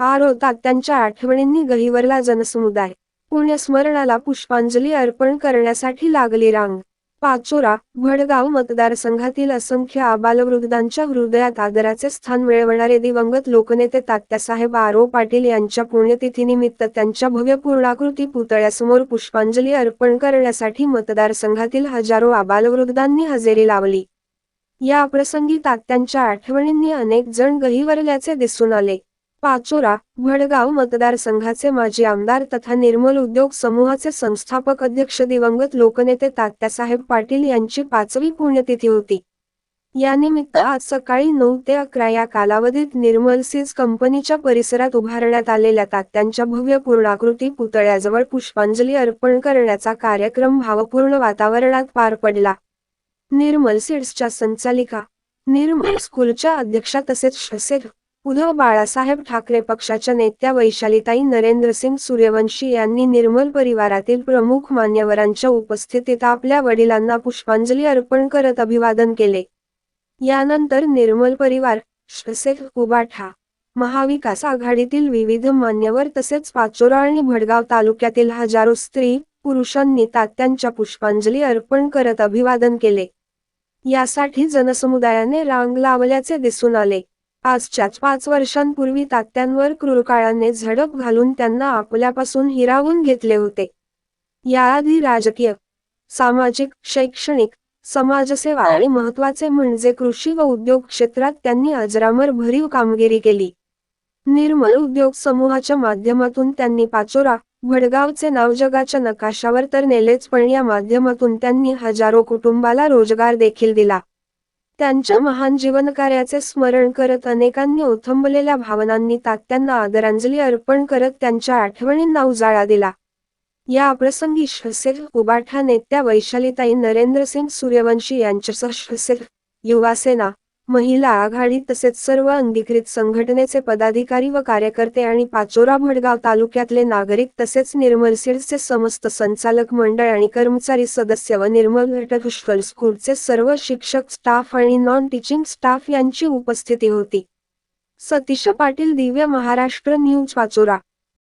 आरो तात्यांच्या आठवणींनी गहिवरला जनसमुदाय. पुण्यस्मरणाला पुष्पांजली अर्पण करण्यासाठी लागली रांग. पाचोरा भडगाव मतदारसंघातील असंख्य आबालवृद्धांच्या हृदयात आदराचे स्थान मिळवणारे दिवंगत लोकनेते तात्यासाहेब आरो पाटील यांच्या पुण्यतिथीनिमित्त त्यांच्या भव्य पूर्णाकृती पुतळ्यासमोर पुष्पांजली अर्पण करण्यासाठी मतदारसंघातील हजारो आबालवृद्धांनी हजेरी लावली. या प्रसंगी तात्यांच्या आठवणींनी अनेक जण गहिवरल्याचे दिसून आले. पाचोरा भडगाव मतदारसंघाचे माजी आमदार तथा निर्मल उद्योग समूहाचे संस्थापक अध्यक्ष दिवंगत लोकनेते तात्यासाहेब पाटील यांची पाचवी पुण्यतिथी होती. यानिमित्त आज सकाळी नऊ ते अकरा या कालावधीत निर्मल सीज कंपनीच्या परिसरात उभारण्यात आलेल्या तात्यांच्या भव्य पूर्णाकृती पुतळ्याजवळ पुष्पांजली अर्पण करण्याचा कार्यक्रम भावपूर्ण वातावरणात पार पडला. निर्मल सीड्सच्या संचालिका निर्मल स्कूलच्या अध्यक्षा तसेच शसेर उद्धव बाळासाहेब ठाकरे पक्षाच्या नेत्या वैशालीताई नरेंद्रसिंग सूर्यवंशी यांनी निर्मल परिवारातील प्रमुख मान्यवरांच्या उपस्थितीत आपल्या वडिलांना पुष्पांजली अर्पण करत अभिवादन केले. यानंतर निर्मल परिवार शसेख उबाठा महाविकास आघाडीतील विविध मान्यवर तसेच पाचोरा आणि भडगाव तालुक्यातील हजारो स्त्री पुरुषांनी तात्यांच्या पुष्पांजली अर्पण करत अभिवादन केले. यासाठी जनसमुदायाने रांग लावल्याचे दिसून आले. आजच्याच पाच वर्षांपूर्वी तात्यांवर क्रूरकाळाने झडप घालून त्यांना आपल्यापासून हिरावून घेतले होते. याआधी राजकीय सामाजिक शैक्षणिक समाजसेवा आणि महत्त्वाचे म्हणजे कृषी व उद्योग क्षेत्रात त्यांनी अजरामर भरीव कामगिरी केली. निर्मल उद्योग समूहाच्या माध्यमातून त्यांनी पाचोरा भडगावचे नाव जगाच्या नकाशावर तर नेलेच पण या माध्यमातून त्यांनी हजारो कुटुंबाला रोजगार देखील दिला. त्यांच्या महान जीवनकार्याचे स्मरण करत अनेकांनी ओथंबलेल्या भावनांनी तात्यांना आदरांजली अर्पण करत त्यांच्या आठवणींना उजाळा दिला. या प्रसंगी शसेर उबाठा नेत्या वैशालीताई नरेंद्रसिंग सूर्यवंशी यांच्यासह शसेर युवासेना महिला आघाडी तसेच सर्व अंगीकृत संघटनेचे पदाधिकारी व कार्यकर्ते आणि पाचोरा भडगाव तालुक्यातले नागरिक तसेच निर्मल सीड्सचे समस्त संचालक मंडळ आणि कर्मचारी सदस्य व निर्मल घटकुष्कल स्कूलचे सर्व शिक्षक स्टाफ आणि नॉन टीचिंग स्टाफ यांची उपस्थिती होती. सतीश पाटील दिव्य महाराष्ट्र न्यूज पाचोरा.